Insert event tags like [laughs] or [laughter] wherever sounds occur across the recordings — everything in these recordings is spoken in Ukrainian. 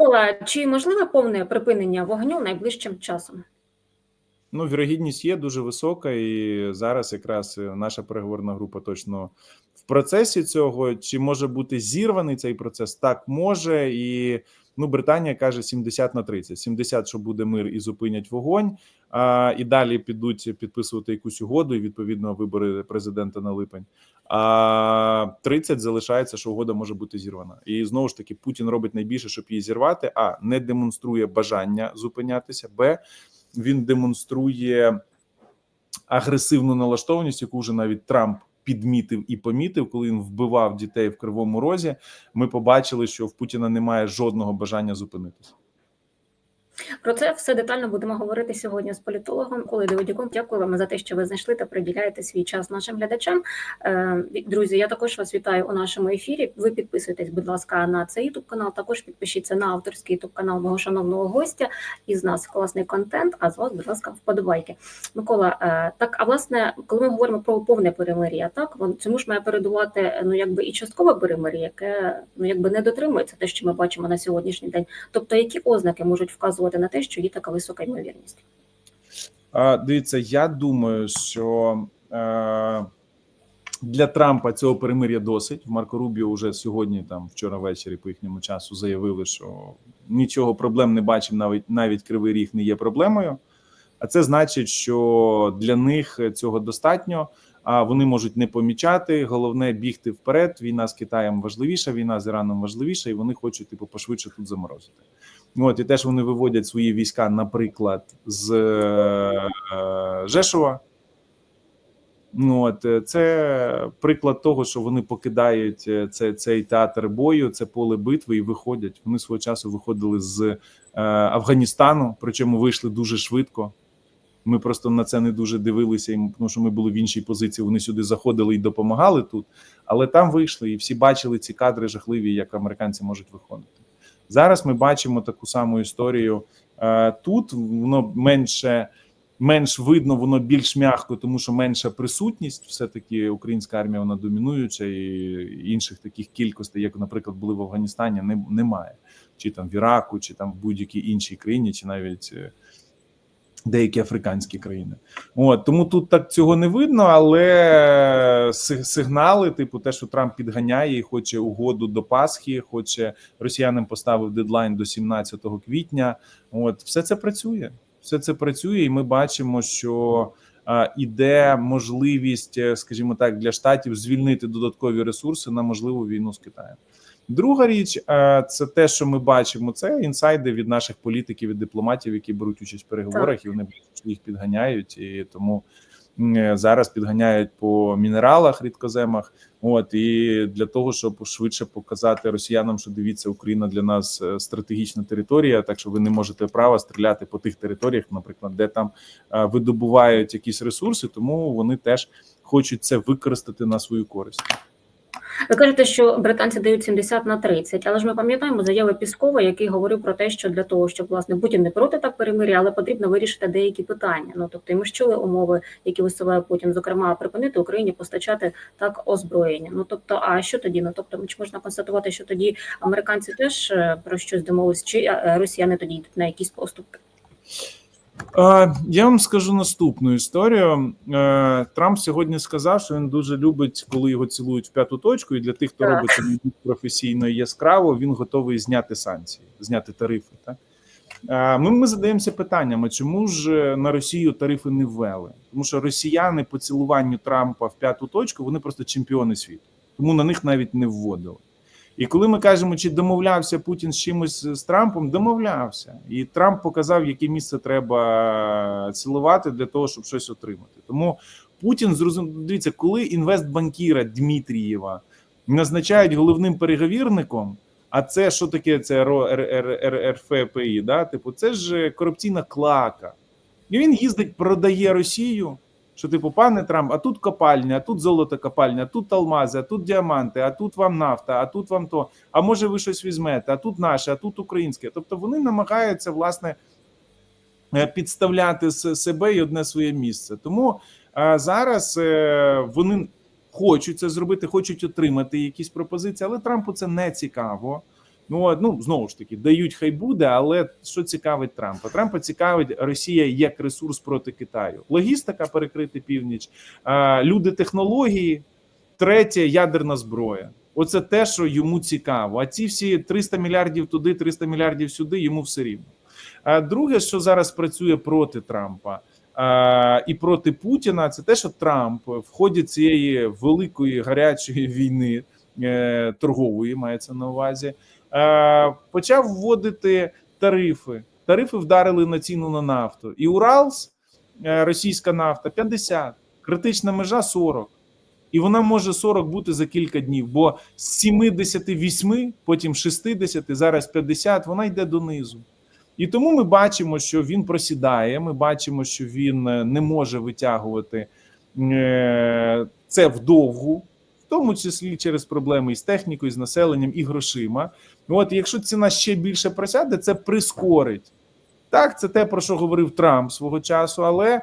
Микола, чи можливе повне припинення вогню найближчим часом? Ну, вірогідність є дуже висока, і зараз якраз е, наша переговорна група точно в процесі цього. Чи може бути зірваний цей процес? Так може, і ну, Британія каже 70 на 30. 70, що буде мир і зупинять вогонь. А і далі підуть підписувати якусь угоду, і відповідно вибори президента на липень. А 30 залишається, що угода може бути зірвана. І знову ж таки Путін робить найбільше, щоб її зірвати. А не демонструє бажання зупинятися. Б він демонструє агресивну налаштованість, яку вже навіть Трамп підмітив і помітив, коли він вбивав дітей в кривому розі. Ми побачили, що в Путіна немає жодного бажання зупинитися. Про це все детально будемо говорити сьогодні з політологом Олею Давидюком. Дякую вам за те, що ви знайшли та приділяєте свій час нашим глядачам. Е, Друзі, я також вас вітаю у нашому ефірі. Ви підписуйтесь, будь ласка, на цей youtube канал. Також підпишіться на авторський youtube канал мого шановного гостя. Із нас класний контент. А з вас, будь ласка, вподобайки. Микола, е, так а власне, коли ми говоримо про повне перемир'я, так цьому ж має передувати ну якби і часткове перемир'я, яке ну якби не дотримується те, що ми бачимо на сьогоднішній день. Тобто, які ознаки можуть вказувати на те, що є така висока ймовірність? Дивіться, я думаю, що е, для Трампа цього перемир'я досить. Марко Рубіо вже сьогодні, там вчора ввечері, по їхньому часу, заявили, що нічого проблем не бачимо, навіть навіть кривий ріг не є проблемою. А це значить, що для них цього достатньо. А вони можуть не помічати. Головне бігти вперед. Війна з Китаєм важливіша, війна з Іраном важливіша, і вони хочуть типу пошвидше тут заморозити. От і теж вони виводять свої війська, наприклад, з е, Жешова. Ну, от е, це приклад того, що вони покидають е, це, цей театр бою, це поле битви і виходять. Вони свого часу виходили з Афганістану, причому вийшли дуже швидко. Ми просто на це не дуже дивилися, тому що ми були в іншій позиції. Вони сюди заходили і допомагали тут, але там вийшли, і всі бачили ці кадри жахливі, як американці можуть виходити. Зараз ми бачимо таку саму історію е, тут. Воно менше менш видно, воно більш м'яко, тому що менша присутність. Все таки українська армія вона домінуюча, і інших таких кількостей, як, наприклад, були в Афганістані, немає чи там в Іраку, чи там в будь-якій іншій країні, чи навіть. Деякі африканські країни, от тому тут так цього не видно, але сигнали, типу, те, що Трамп підганяє і хоче угоду до Пасхи, хоче росіянам поставив дедлайн до 17 квітня. От все це працює. Все це працює, і ми бачимо, що іде можливість, е, скажімо так, для штатів звільнити додаткові ресурси на можливу війну з Китаєм. Друга річ, е, це те, що ми бачимо, це інсайди від наших політиків і дипломатів, які беруть участь в переговорах, і вони їх підганяють, і тому е, зараз підганяють по мінералах, рідкоземах. От і для того, щоб швидше показати росіянам, що дивіться, Україна для нас е, стратегічна територія, так що ви не можете права стріляти по тих територіях, наприклад, де там видобувають якісь ресурси, тому вони теж хочуть це використати на свою користь. Ви кажете, що британці дають 70 на 30, але ж ми пам'ятаємо заяви Піскова, який говорив про те, що для того, щоб власне Путін не проти так перемир'я, але потрібно вирішити деякі питання. Ну тобто, і ми ж чули умови, які висуває Путін, зокрема припинити Україні постачати так озброєння. Ну тобто, а що тоді? Ну тобто, чи можна констатувати, що тоді американці теж е, про щось домовились, чи е, росіяни тоді йдуть на якісь поступки? Е, Я вам скажу наступну історію. Е, Трамп сьогодні сказав, що він дуже любить, коли його цілують в п'яту точку, і для тих, хто робить це професійно і яскраво, він готовий зняти санкції, зняти тарифи. Так? Е, Ми, ми задаємося питаннями, чому ж на Росію тарифи не ввели? Тому що росіяни по цілуванню Трампа в п'яту точку вони просто чемпіони світу, тому на них навіть не вводили. І коли ми кажемо, чи домовлявся Путін з чимось з Трампом, домовлявся, і Трамп показав, яке місце треба цілувати для того, щоб щось отримати. Тому Путін зрозумів, дивіться, коли інвестбанкіра Дмитрієва назначають головним переговірником. А це що таке? Це РФПІ, да? Типу, це ж корупційна клака. І він їздить, продає Росію. Що, типу, пане Трамп, а тут копальня, а тут золото копальня, тут алмази, а тут діаманти, а тут вам нафта, а тут вам то. А може ви щось візьмете, а тут наше, а тут українське. Тобто вони намагаються власне е, підставляти себе і одне своє місце. Тому е, зараз е, вони хочуть це зробити, хочуть отримати якісь пропозиції, але Трампу це не цікаво. Ну, ну знову ж таки, дають хай буде, але що цікавить Трампа? Трампа цікавить Росія як ресурс проти Китаю. Логістика перекрити північ, люди технології, третє ядерна зброя. Оце те, що йому цікаво. А ці всі 300 мільярдів туди, 300 мільярдів сюди, йому все рівно. А друге, що зараз працює проти Трампа і проти Путіна, це те, що Трамп в ході цієї великої гарячої війни е, торгової мається на увазі, почав вводити тарифи. Тарифи вдарили на ціну на нафту. І Уралс, е, російська нафта, 50, критична межа 40. І вона може 40 бути за кілька днів, бо з 78, потім 60, зараз 50, вона йде донизу. І тому ми бачимо, що він просідає. Ми бачимо, що він е, не може витягувати е, це вдовгу, тому числі через проблеми із технікою, з населенням і грошима. От якщо ціна ще більше просяде, це прискорить. Так, це те, про що говорив Трамп свого часу, але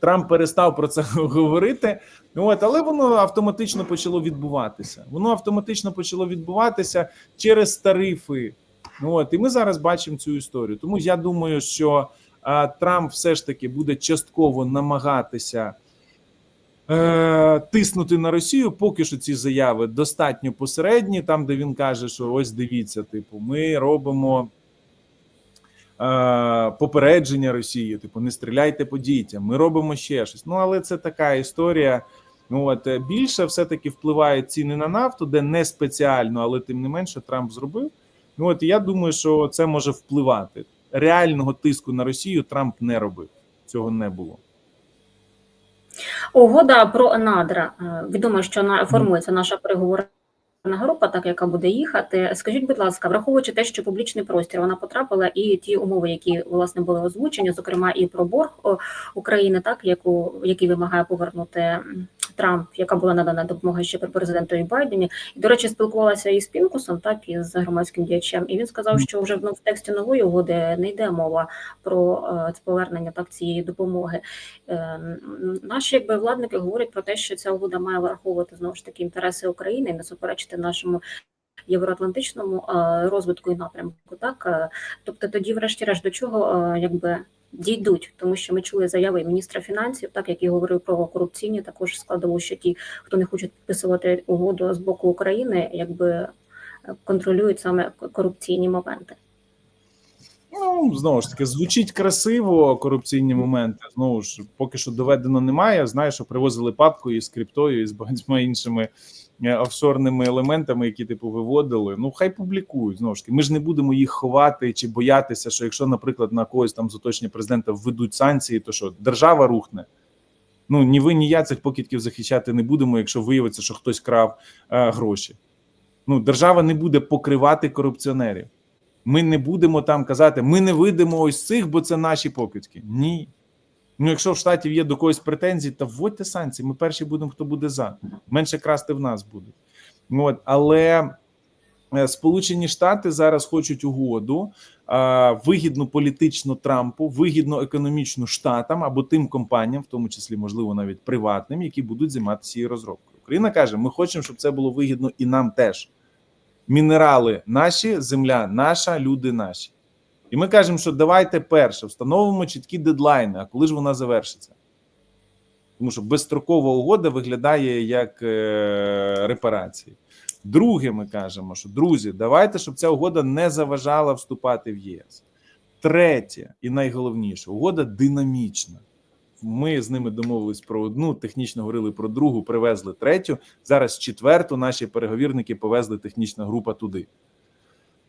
Трамп перестав про це [laughs] говорити. От, але воно автоматично почало відбуватися. Воно автоматично почало відбуватися через тарифи. От, і ми зараз бачимо цю історію. Тому я думаю, що а, Трамп все ж таки буде частково намагатися е, тиснути на Росію. Поки що ці заяви достатньо посередні, там де він каже, що ось дивіться, типу, ми робимо. е, Попередження Росії, типу, не стріляйте по дітям. Ми робимо ще щось. Ну але це така історія. Ну от е, більше все-таки впливають ціни на нафту, де не спеціально, але тим не менше Трамп зробив. Ну от я думаю, що це може впливати. Реального тиску на Росію Трамп не робив. Цього не було. Угода про надра. Е, Відомо, що на формується наша переговорна група, так яка буде їхати. Скажіть, будь ласка, враховуючи те, що публічний простір вона потрапила, і ті умови, які власне були озвучені, зокрема і про борг України, так яку який вимагає повернути Трамп, яка була надана допомога ще при президентові Байдені. І, до речі, спілкувалася із Пінкусом, так і з громадським діячем, і він сказав, що вже ну, в тексті нової угоди не йде мова про е, повернення так цієї допомоги. Е, Наші якби владники говорять про те, що ця угода має враховувати знову ж таки інтереси України і не суперечити нашому євроатлантичному е, розвитку і напрямку. Так тобто, тоді, врешті-решт, до чого якби. Дійдуть, тому що ми чули заяви міністра фінансів, так який говорив про корупційні також складову, що ті, хто не хочуть підписувати угоду з боку України, якби е, контролюють саме корупційні моменти. Ну знову ж таки, звучить красиво корупційні моменти. Знову ж поки що доведено немає. Знаю, що привозили папку із криптою і з багатьма іншими офшорними елементами, які типу виводили. Ну хай публікують знову ж таки. Ми ж не будемо їх ховати чи боятися, що якщо, наприклад, на когось там з оточення президента введуть санкції, то що держава рухне. Ну ні ви, ні я цих покидьків захищати не будемо, якщо виявиться, що хтось крав е, гроші. Ну, держава не буде покривати корупціонерів. Ми не будемо там казати, ми не видимо ось цих, бо це наші покидьки. Ні. Ну, якщо в штатів є до когось претензії, то вводьте санкції. Ми перші будемо, хто буде за. Менше красти в нас будуть. Ну, От, але е, Сполучені Штати зараз хочуть угоду, вигідну політично Трампу, вигідну економічну штатам або тим компаніям, в тому числі, можливо, навіть приватним, які будуть займатися її розробкою. Україна каже: ми хочемо, щоб це було вигідно і нам теж. Мінерали наші, земля наша, люди наші. І ми кажемо, що давайте перше встановимо чіткі дедлайни, а коли ж вона завершиться. Тому що безстрокова угода виглядає як е, репарації. Друге, ми кажемо, що друзі, давайте, щоб ця угода не заважала вступати в ЄС. Третє, і найголовніше, угода динамічна. Ми з ними домовились про одну, технічно говорили про другу, привезли третю. Зараз четверту наші переговірники повезли технічна група туди.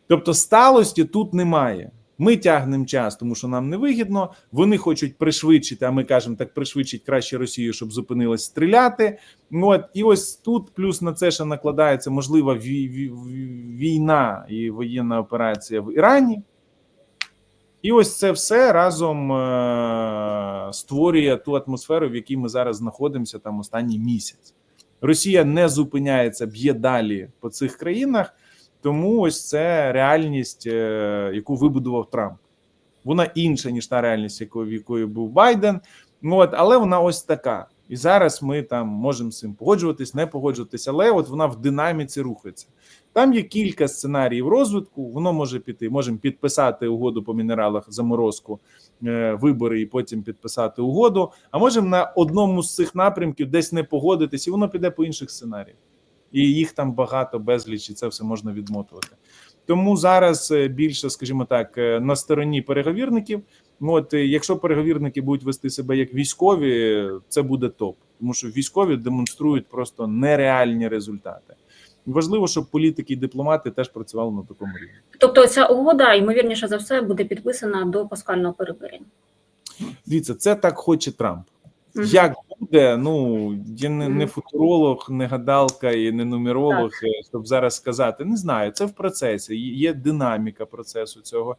Тобто, сталості тут немає. Ми тягнемо час, тому що нам не вигідно. Вони хочуть пришвидшити, а ми кажемо, так пришвидшить краще Росію, щоб зупинилась стріляти. Ну, От і ось тут плюс на це ще накладається можлива вій- вій- війна і воєнна операція в Ірані. І ось це все разом е- створює ту атмосферу, в якій ми зараз знаходимося там останній місяць. Росія не зупиняється, б'є далі по цих країнах. Тому ось це реальність, е, яку вибудував Трамп. Вона інша, ніж та реальність, якою, якої був Байден. Ну, от, але вона ось така. І зараз ми там можемо з цим погоджуватись, не погоджуватись, але от вона в динаміці рухається. Там є кілька сценаріїв розвитку. Воно може піти. Можемо підписати угоду по мінералах заморозку, е, вибори і потім підписати угоду. А можемо на одному з цих напрямків десь не погодитись, і воно піде по інших сценаріях. І їх там багато безліч, і це все можна відмотувати. Тому зараз е, більше, скажімо так, е, на стороні переговірників. Ну, От е, якщо переговірники будуть вести себе як військові, це буде топ, тому що військові демонструють просто нереальні результати. Важливо, щоб політики і дипломати теж працювали на такому рівні. Тобто ця угода, ймовірніше за все, буде підписана до паскального перемир'я. Дивіться, це так хоче Трамп. Мгм. Як буде? Ну я не, не футуролог, не гадалка і не нумеролог, е, щоб зараз сказати. Не знаю, це в процесі. Є- динаміка процесу цього.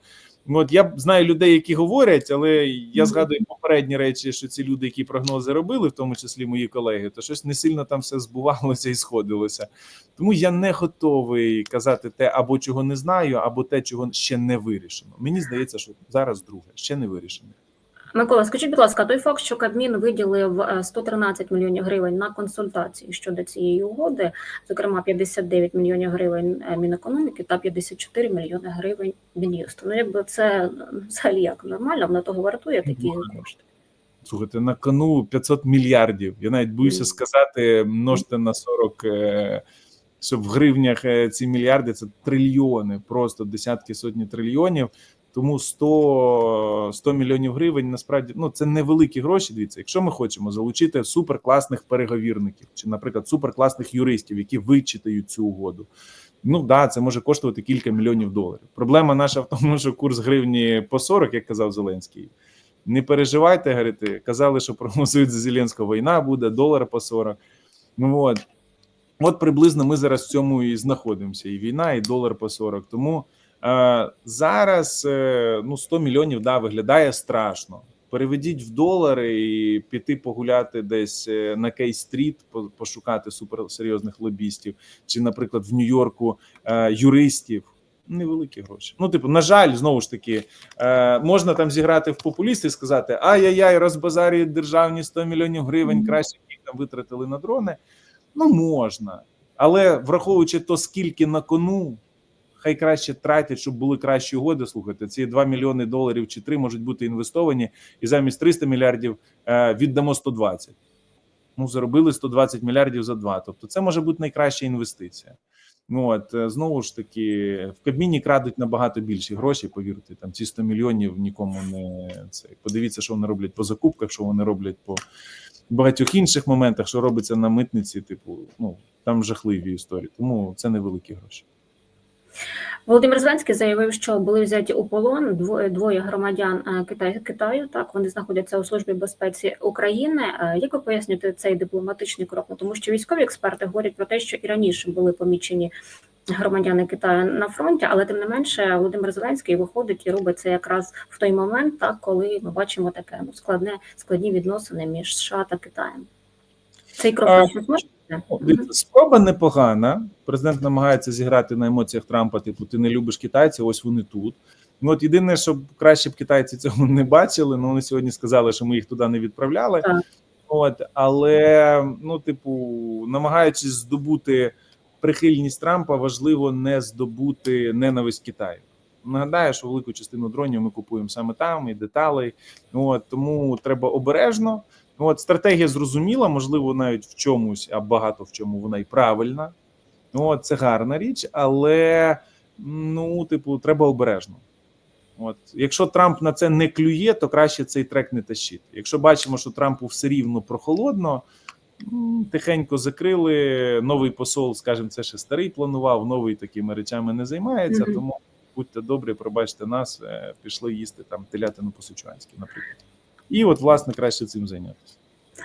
От я знаю людей, які говорять, але я згадую попередні речі, що ці люди, які прогнози робили, в тому числі мої колеги, то щось не сильно там все збувалося і сходилося. Тому я не готовий казати те, або чого не знаю, або те, чого ще не вирішено. Мені здається, що зараз друге ще не вирішено. Микола, скажіть, будь ласка, той факт, що Кабмін виділив е, 113 мільйонів гривень на консультації щодо цієї угоди, зокрема 59 мільйонів гривень е, Мінекономіки та 54 мільйони гривень Мін'юсту. Ну, якби це е, взагалі як нормально, воно того вартує такі кошти. Слухайте, на кону 500 мільярдів. Я навіть боюся сказати, множте на 40, е, щоб в гривнях е, ці мільярди це трильйони, просто десятки сотні трильйонів. Тому 100, 100 мільйонів гривень насправді ну це невеликі гроші. Дивіться, якщо ми хочемо залучити суперкласних переговірників чи, наприклад, суперкласних юристів, які вичитають цю угоду. Ну да, це може коштувати кілька мільйонів доларів. Проблема наша в тому, що курс гривні по 40, як казав Зеленський. Не переживайте, говорите, казали, що прогнозують за Зеленського війна буде, долар по 40. Ну от. От приблизно ми зараз в цьому і знаходимося. І війна, і долар по 40. Тому е, зараз е, ну 100 мільйонів да, виглядає страшно. Переведіть в долари і піти погуляти десь е, на Кей-стріт, пошукати суперсерйозних лобістів, чи, наприклад, в Нью-Йорку е, юристів. Невеликі гроші. Ну, типу, на жаль, знову ж таки, е, можна там зіграти в популіст і сказати: ай-яй-яй, розбазарюють державні 100 мільйонів гривень, краще їх там витратили на дрони. Ну, можна. Але враховуючи то, скільки на кону, хай краще тратять, щоб були кращі угоди. Слухайте, ці 2 мільйони доларів чи 3 можуть бути інвестовані, і замість 300 мільярдів е, віддамо 120. Ну, заробили 120 мільярдів за два. Тобто, це може бути найкраща інвестиція. Ну от е, знову ж таки, в Кабміні крадуть набагато більші гроші. Повірте, там ці 100 мільйонів нікому не це. Подивіться, що вони роблять по закупках, що вони роблять по багатьох інших моментах, що робиться на митниці. Типу, ну там жахливі історії. Тому це невеликі гроші. Володимир Зеленський заявив, що були взяті у полон двоє двоє громадян е, Китаю. Китаю. Так вони знаходяться у службі безпеці України. Е, Як ви пояснюєте цей дипломатичний крок? Ну, тому що військові експерти говорять про те, що і раніше були помічені громадяни Китаю на фронті, але тим не менше Володимир Зеленський виходить і робить це якраз в той момент, так коли ми бачимо таке ну складне складні відносини між США та Китаєм. Цей крок А, ви Спроба непогана. Президент намагається зіграти на емоціях Трампа. Типу, ти не любиш китайців, ось вони тут. Ну от єдине, щоб краще б китайці [laughs] цього не бачили. Ну вони сьогодні сказали, що ми їх туди не відправляли. Так. От, але ну, типу, намагаючись здобути прихильність Трампа, важливо не здобути ненависть Китаю. Нагадаю, що велику частину дронів ми купуємо саме там і деталей. От тому треба обережно. Ну, От стратегія зрозуміла, можливо, навіть в чомусь, а багато в чому вона і правильна. Ну, от, це гарна річ, але ну, типу, треба обережно. От, якщо Трамп на це не клює, то краще цей трек не тащити. Якщо бачимо, що Трампу все рівно прохолодно, тихенько закрили. Новий посол, скажімо, це ще старий планував, новий такими речами не займається. Мгм. Тому будьте добрі, пробачте нас, е, пішли їсти там телятину по-сучанськи, наприклад. І от, власне, краще цим зайнятися.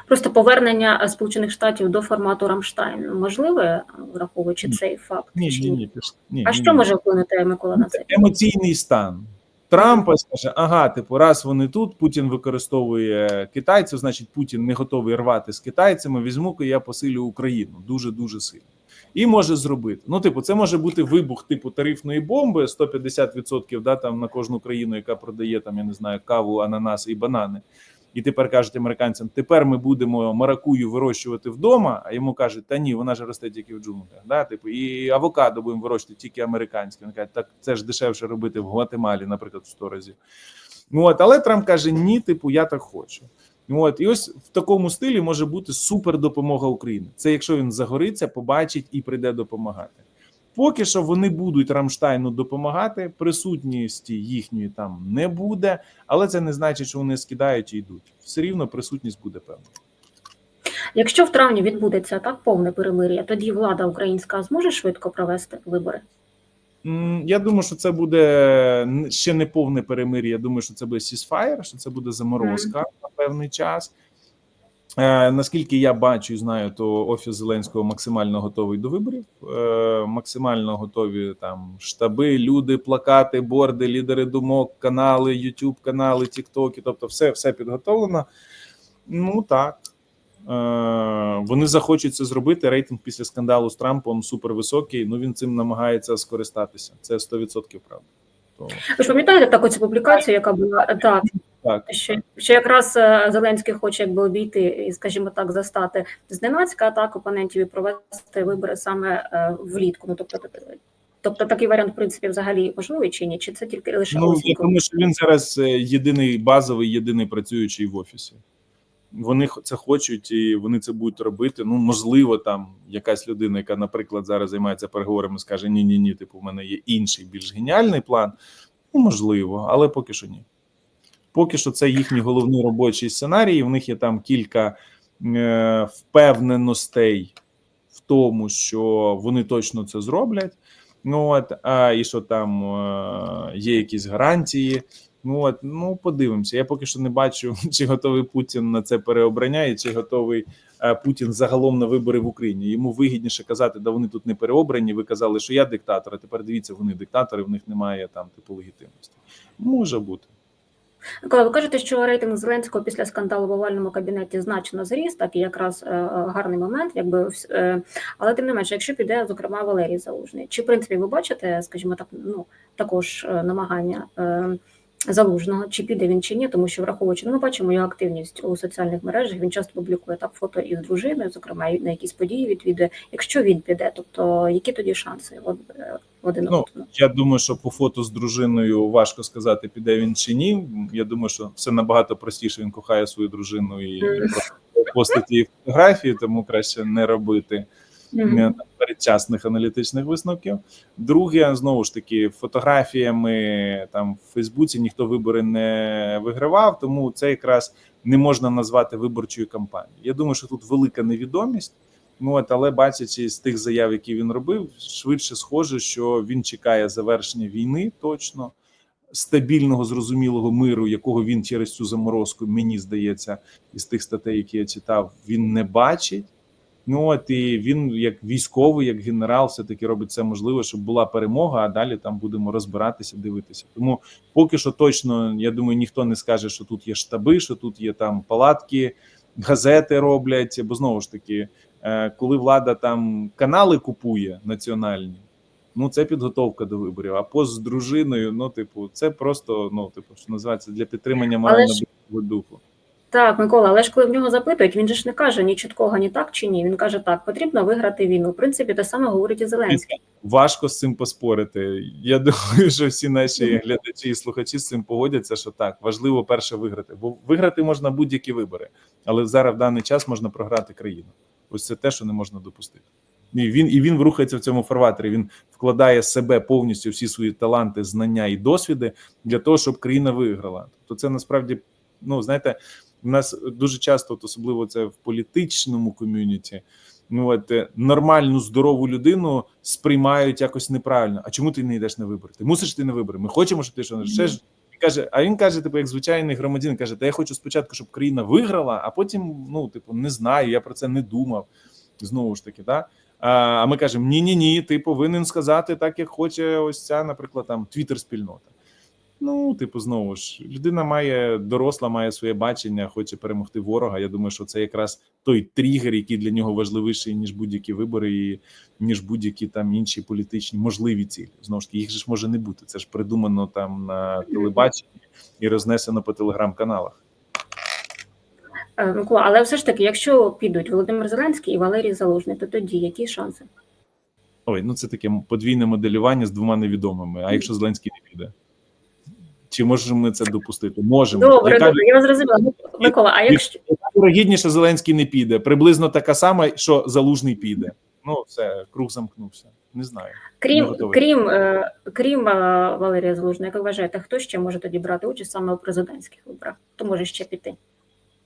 Просто повернення е, Сполучених Штатів до формату Рамштайн можливе, враховуючи Ні. цей факт? Ні, ні, ні, ні. А ні, що ні. може вплинути Микола на це? емоційний стан. Трампа скаже: ага, типу, раз вони тут, Путін використовує китайців, значить Путін не готовий рвати з китайцями. Візьму-ка я посилю Україну дуже дуже сильно. І може зробити. Ну, типу, це може бути вибух типу тарифної бомби 150% да, там на кожну країну, яка продає там, я не знаю, каву, ананас і банани. і тепер кажуть американцям: тепер ми будемо маракую вирощувати вдома. А йому кажуть, та ні, вона ж росте тільки в джунглях. Да? Типу, і авокадо будемо вирощувати тільки американське. Він каже, так це ж дешевше робити в Гватемалі, наприклад, в 100 разів. Ну, от, але Трамп каже: ні, типу, я так хочу. От і ось в такому стилі може бути супер допомога Україні. Це якщо він загориться, побачить і прийде допомагати. Поки що вони будуть Рамштайну допомагати, присутності їхньої там не буде, але це не значить, що вони скидають і йдуть. Все рівно присутність буде певна. Якщо в травні відбудеться так повне перемир'я, тоді влада українська зможе швидко провести вибори. Я думаю, що це буде ще не повне перемир'я. Я думаю, що це буде сісфаєр, що це буде заморозка на певний час. Е, наскільки я бачу і знаю, то офіс Зеленського максимально готовий до виборів. Е, максимально готові там штаби, люди, плакати, борди, лідери думок, канали, YouTube канали, Тіктоки. Тобто, все, все підготовлено. Ну так. Е, вони захочуть це зробити. Рейтинг після скандалу з Трампом супервисокий. Ну він цим намагається скористатися. Це 100% правда. То, Ви ж пам'ятаєте таку цю публікацію, яка була так, так. що, що якраз е, Зеленський хоче якби обійти і, скажімо так, застати зненацька атак опонентів і провести вибори саме е, влітку. Ну тобто, тобто такий варіант, в принципі, взагалі можливий чи ні? Чи це тільки лише Ну, я думаю, що він зараз єдиний базовий, єдиний працюючий в офісі. Вони це хочуть і вони це будуть робити. Ну, можливо, там якась людина, яка, наприклад, зараз займається переговорами, скаже: ні, ні, ні, типу, в мене є інший, більш геніальний план. Ну, можливо, але поки що ні. Поки що це їхній головний робочий сценарій. В них є там кілька е, впевненостей в тому, що вони точно це зроблять. Ну от, а і що там е, є якісь гарантії. Ну от, ну подивимося. Я поки що не бачу, [laughs] чи готовий Путін на це переобрання, і чи готовий е, Путін загалом на вибори в Україні. Йому вигідніше казати, да вони тут не переобрані. Ви казали, що я диктатор. А тепер дивіться, вони диктатори, в них немає там типу легітимності. Може бути. Коли ви кажете, що рейтинг Зеленського після скандалу в овальному кабінеті значно зріс, так і якраз е, гарний момент, якби е, але тим не менше, якщо піде, зокрема, Валерій Залужний, чи в принципі ви бачите, скажімо так, ну також е, намагання е, залужного, чи піде він чи ні, тому що враховуючи, ну, ми бачимо його активність у соціальних мережах. Він часто публікує так фото із дружиною, зокрема на якісь події відвідує. Якщо він піде, тобто які тоді шанси в, е, один Ну? Я думаю, що по фото з дружиною важко сказати, піде він чи ні. Я думаю, що все набагато простіше. Він кохає свою дружину і постить її фотографії, тому краще не робити Мгм. е, передчасних аналітичних висновків. Друге, знову ж таки, фотографіями там в Фейсбуці ніхто вибори не вигравав, тому це якраз не можна назвати виборчою кампанією. Я думаю, що тут велика невідомість. Ну от, але бачачи з тих заяв, які він робив, швидше схоже, що він чекає завершення війни точно. Стабільного зрозумілого миру, якого він через цю заморозку, мені здається, із тих статей, які я читав, він не бачить. Ну от і він, як військовий, як генерал, все таки робить все можливе, щоб була перемога. А далі там будемо розбиратися, дивитися. Тому поки що точно я думаю, ніхто не скаже, що тут є штаби, що тут є там палатки, газети роблять. Бо знову ж таки, е, коли влада там канали купує національні. Ну, це підготовка до виборів. А пост з дружиною, ну, типу, це просто ну, типу, що називається для підтримання морально ж- духу. Так, Микола, але ж коли в нього запитують, він же ж не каже ні чіткого, ні так чи ні. Він каже, так, потрібно виграти війну. В принципі, те саме говорить і Зеленський. Важко з цим поспорити. Я [laughs] думаю, що всі наші глядачі і слухачі з цим погодяться, що так важливо перше виграти. Бо виграти можна будь-які вибори, але зараз в даний час можна програти країну. Ось це те, що не можна допустити. І він і він рухається в цьому фарватері. Він вкладає себе повністю всі свої таланти, знання і досвіди для того, щоб країна виграла. Тобто, це насправді, ну знаєте, у нас дуже часто, от особливо це в політичному ком'юніті. Ну от е, нормальну здорову людину сприймають якось неправильно. А чому ти не йдеш на вибори? Ти мусиш йти на вибори. Ми хочемо, щоб ти що ще ж каже. А він каже, типу, як звичайний громадянин, каже: Та я хочу спочатку, щоб країна виграла, а потім, ну, типу, не знаю, я про це не думав. Знову ж таки, так. А а ми кажемо: ні, ні, ні, ти повинен сказати так, як хоче ось ця, наприклад, там твіттер-спільнота. Ну, типу, знову ж людина має доросла, має своє бачення, хоче перемогти ворога. Я думаю, що це якраз той тригер, який для нього важливіший ніж будь-які вибори, і ніж будь-які там інші політичні можливі цілі. Знову ж таки, їх же ж може не бути. Це ж придумано там на телебаченні і рознесено по телеграм-каналах. Е, Микола, але все ж таки, якщо підуть Володимир Зеленський і Валерій Залужний, то тоді які шанси? Ой, ну це таке подвійне моделювання з двома невідомими. А якщо Зеленський не піде? Чи можемо ми це допустити? Можемо. Добре, Яка добре, я вас зрозуміла. Микола, а якщо вірогідніше Зеленський не піде? Приблизно така сама, що Залужний піде. Ну, все, круг замкнувся. Не знаю. Крім не крім е, крім е, Валерія Залужного, як ви вважаєте, хто ще може тоді брати участь саме у президентських виборах? Хто може ще піти?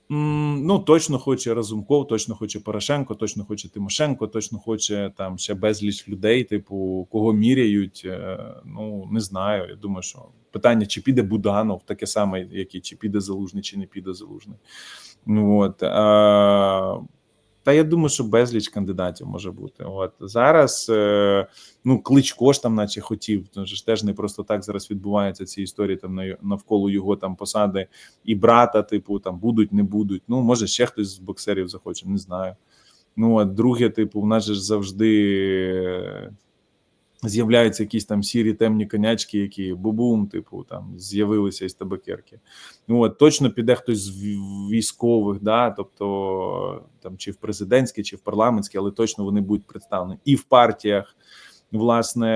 Ну, точно хоче Разумков, точно хоче Порошенко, точно хоче Тимошенко, точно хоче там ще безліч людей, типу, кого міряють. е, Ну, не знаю. Я думаю, що питання, чи піде Буданов, таке саме, як і чи піде Залужний, чи не піде Залужний. Ну от. А, та я думаю, що безліч кандидатів може бути. От зараз е, ну кличко ж там, наче хотів. Тому ж теж не просто так зараз відбуваються ці історії там навколо його там посади і брата, типу, там будуть, не будуть. Ну, може, ще хтось з боксерів захоче, не знаю. Ну, а друге, типу, в нас же завжди з'являються якісь там сірі темні конячки, які бубум, типу, там з'явилися із табакерки. Ну, от, точно піде хтось з військових, да, тобто там чи в президентській, чи в парламентській, але точно вони будуть представлені і в партіях, власне,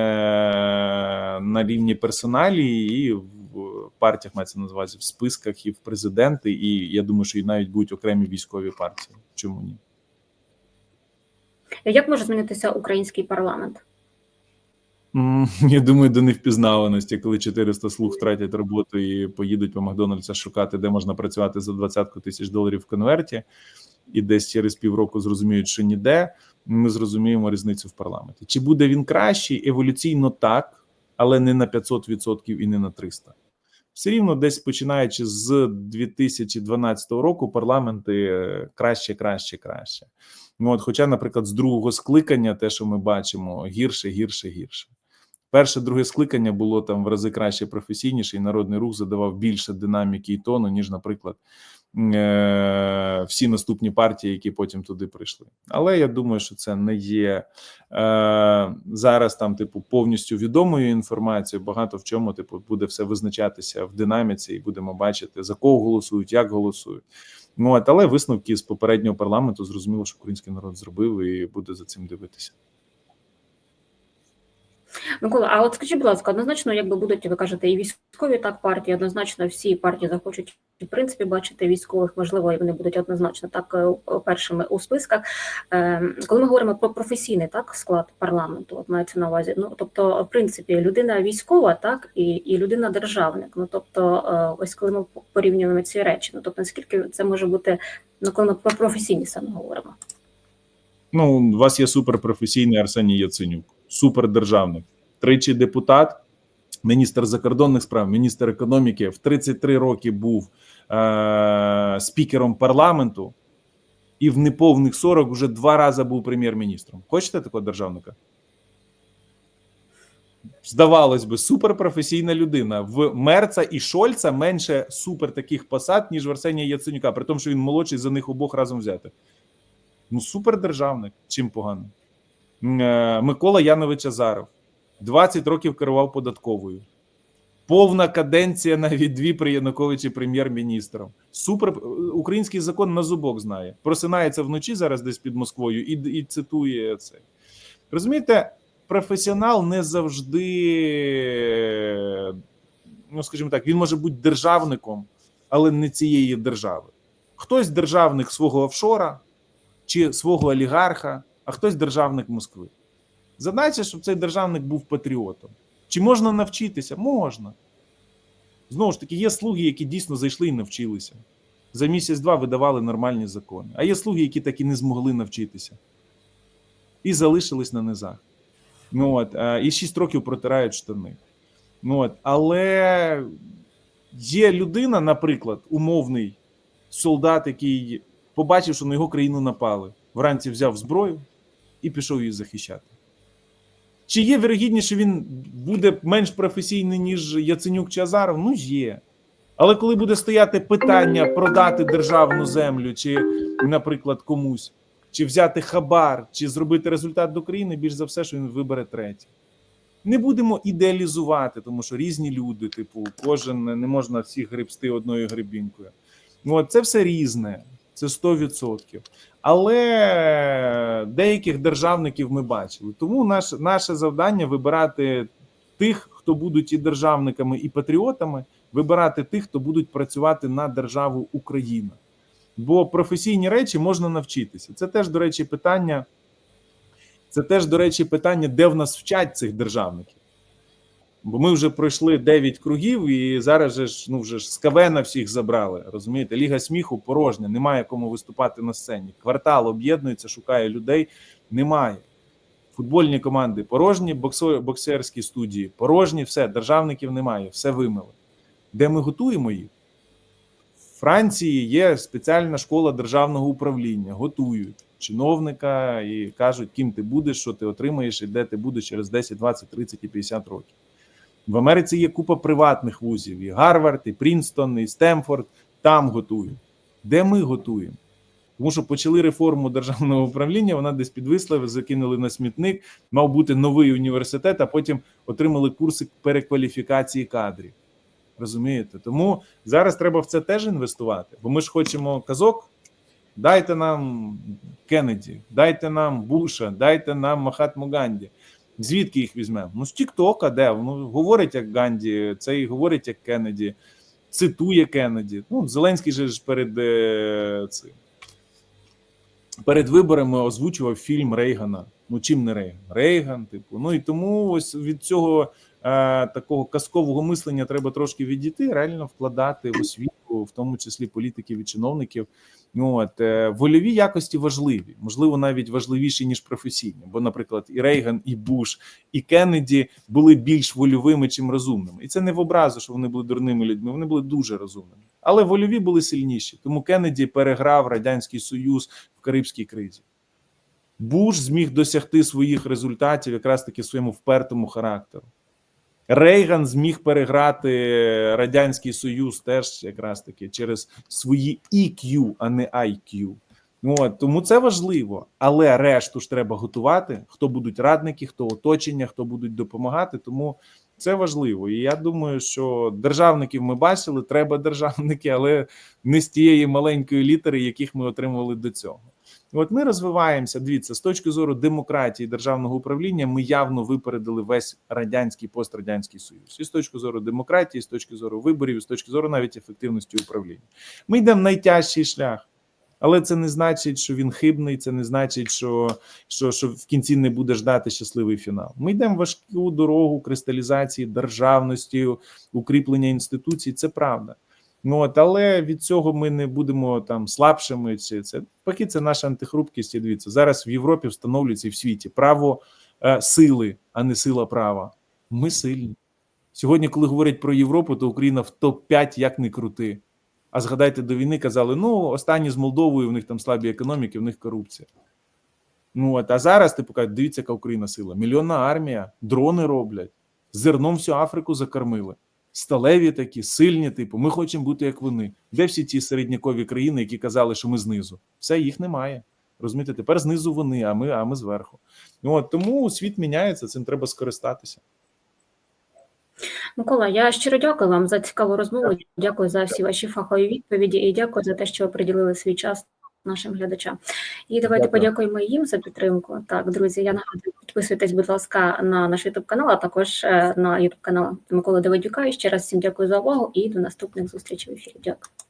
на рівні персоналі, і в партіях мається на увазі в списках, і в президенти. І я думаю, що і навіть будуть окремі військові партії. Чому ні? Як може змінитися український парламент? [laughs] Я думаю, до невпізнаваності, коли 400 слуг втратять роботу і поїдуть по Макдональдса шукати, де можна працювати за 20 тисяч доларів в конверті, і десь через півроку зрозуміють, що ніде. Ми зрозуміємо різницю в парламенті. Чи буде він кращий? Еволюційно так, але не на 500% і не на 300%. Все рівно, десь починаючи з 2012 року, парламенти е, краще, краще, краще. Ну, от, хоча, наприклад, з другого скликання, те, що ми бачимо, гірше, гірше, гірше. Перше, друге скликання було там в рази краще професійніше, і народний рух задавав більше динаміки і тону, ніж, наприклад, е- всі наступні партії, які потім туди прийшли. Але я думаю, що це не є е- зараз там, типу, повністю відомою інформацією. Багато в чому, типу, буде все визначатися в динаміці, і будемо бачити, за кого голосують, як голосують. Ну, але висновки з попереднього парламенту зрозуміло, що український народ зробив і буде за цим дивитися. Микола, а от скажіть, будь ласка, однозначно, якби будуть, ви кажете, і військові так партії, однозначно всі партії захочуть в принципі бачити військових, можливо, і вони будуть однозначно так е, першими у списках. Ем, Коли ми говоримо про професійний так склад парламенту, от мається на увазі. Ну тобто, в принципі, людина військова, так і, і людина державник. Ну тобто, е, ось коли ми порівнюємо ці речі, ну тобто, наскільки це може бути, ну коли ми про професійні саме говоримо. Ну, у вас є суперпрофесійний Арсеній Яценюк, супердержавник, тричі депутат, міністр закордонних справ, міністр економіки. В 33 роки був е- спікером парламенту, і в неповних 40 вже два рази був прем'єр-міністром. Хочете такого державника? Здавалось би, суперпрофесійна людина. В Мерца і Шольца менше супер таких посад, ніж в Арсенія Яценюка, при тому, що він молодший за них обох разом взяти. Ну, супердержавник. Чим погано? Е, Микола Янович Азаров 20 років керував податковою. Повна каденція навіть дві при Януковичі прем'єр-міністром. Супер український закон на зубок знає. Просинається вночі зараз десь під Москвою і, і цитує це. Розумієте, професіонал не завжди, ну скажімо так, він може бути державником, але не цієї держави. Хтось державник свого офшора чи свого олігарха, а хтось державник Москви. Задача, щоб цей державник був патріотом. Чи можна навчитися? Можна. Знову ж таки, є слуги, які дійсно зайшли і навчилися. За місяць-два видавали нормальні закони. А є слуги, які так і не змогли навчитися. І залишились на низах. Ну, от, і 6 років протирають штани. Ну, от, але є людина, наприклад, умовний солдат, який побачив, що на його країну напали. Вранці взяв зброю і пішов її захищати. Чи є вірогідність, що він буде менш професійний, ніж Яценюк чи Азаров? Ну, є. Але коли буде стояти питання продати державну землю, чи, наприклад, комусь, чи взяти хабар, чи зробити результат до країни, більш за все, що він вибере третє. Не будемо ідеалізувати, тому що різні люди, типу, кожен не можна всіх гребсти одною гребінкою. Ну, от це все різне. Це 100%. Але деяких державників ми бачили. Тому наше, наше завдання вибирати тих, хто будуть і державниками, і патріотами, вибирати тих, хто будуть працювати на державу Україна. Бо професійні речі можна навчитися. Це теж, до речі, питання. Це теж, до речі, питання, де в нас вчать цих державників. Бо ми вже пройшли 9 кругів, і зараз же ж ну вже ж з кавена всіх забрали. Розумієте, ліга сміху порожня, немає кому виступати на сцені. Квартал об'єднується, шукає людей. Немає. Футбольні команди порожні, боксерські студії порожні, все, державників немає, все вимили. Де ми готуємо їх? В Франції є спеціальна школа державного управління, готують чиновника і кажуть, ким ти будеш, що ти отримаєш і де ти будеш через 10, 20, 30 і 50 років. В Америці є купа приватних вузів: і Гарвард, і Прінстон, і Стемфорд. Там готують. Де ми готуємо? Тому що почали реформу державного управління, вона десь підвисла, закинули на смітник, мав бути новий університет, а потім отримали курси перекваліфікації кадрів. Розумієте? Тому зараз треба в це теж інвестувати, бо ми ж хочемо казок. Дайте нам Кеннеді, дайте нам Буша, дайте нам Махатму Ганді. Звідки їх візьмемо? Ну, з Тіктока, де? Ну, говорить як Ганді, це і говорить як Кеннеді, цитує Кеннеді. Ну, Зеленський же ж перед е, цим. Перед виборами озвучував фільм Рейгана. Ну, чим не Рейган? Рейган, типу. Ну і тому ось від цього е, такого казкового мислення треба трошки відійти, реально вкладати в освіту, в тому числі політиків і чиновників. Ну, от, е, вольові якості важливі, можливо, навіть важливіші, ніж професійні. Бо, наприклад, і Рейган, і Буш, і Кеннеді були більш вольовими, чим розумними. І це не в образу, що вони були дурними людьми, вони були дуже розумними. Але вольові були сильніші. Тому Кеннеді переграв Радянський Союз в Карибській кризі. Буш зміг досягти своїх результатів якраз таки своєму впертому характеру. Рейган зміг переграти Радянський Союз теж якраз таки через свої EQ, а не IQ. Ну, от, тому це важливо, але решту ж треба готувати. Хто будуть радники, хто оточення, хто будуть допомагати. Тому це важливо. І я думаю, що державників ми бачили, треба державники, але не з тієї маленької літери, яких ми отримували до цього. От ми розвиваємося. Дивіться, з точки зору демократії державного управління, ми явно випередили весь радянський пострадянський союз. І з точки зору демократії, з точки зору виборів, і з точки зору навіть ефективності управління. Ми йдемо найтяжчий шлях. Але це не значить, що він хибний, це не значить, що, що, що в кінці не буде ждати щасливий фінал. Ми йдемо важку дорогу кристалізації державності, укріплення інституцій. Це правда. Ну от, але від цього ми не будемо там слабшими. Чи це поки це наша антихрупкість. Дивіться, зараз в Європі встановлюється і в світі право е, сили, а не сила права. Ми сильні сьогодні. Коли говорять про Європу, то Україна в топ 5 як не крути. А згадайте до війни, казали: ну останні з Молдовою, в них там слабі економіки, в них корупція. Ну от а зараз типу кажуть, дивіться, яка Україна сила. Мільйонна армія, дрони роблять, зерном всю Африку закормили. Сталеві такі, сильні, типу, ми хочемо бути як вони. Де всі ті середнякові країни, які казали, що ми знизу? Все, їх немає. Розумієте, тепер знизу вони, а ми, а ми зверху. Ну, от, тому світ міняється, цим треба скористатися. Микола, я щиро дякую вам за цікаву розмову. Дякую за всі ваші фахові відповіді і дякую за те, що ви приділили свій час нашим глядачам. І давайте Дякую. подякуємо їм за підтримку. Так, друзі, я нагадую, підписуйтесь, будь ласка, на наш YouTube канал, а також е, на YouTube канал Миколи Давидюка. І ще раз всім дякую за увагу і до наступних зустрічей в ефірі. Дякую.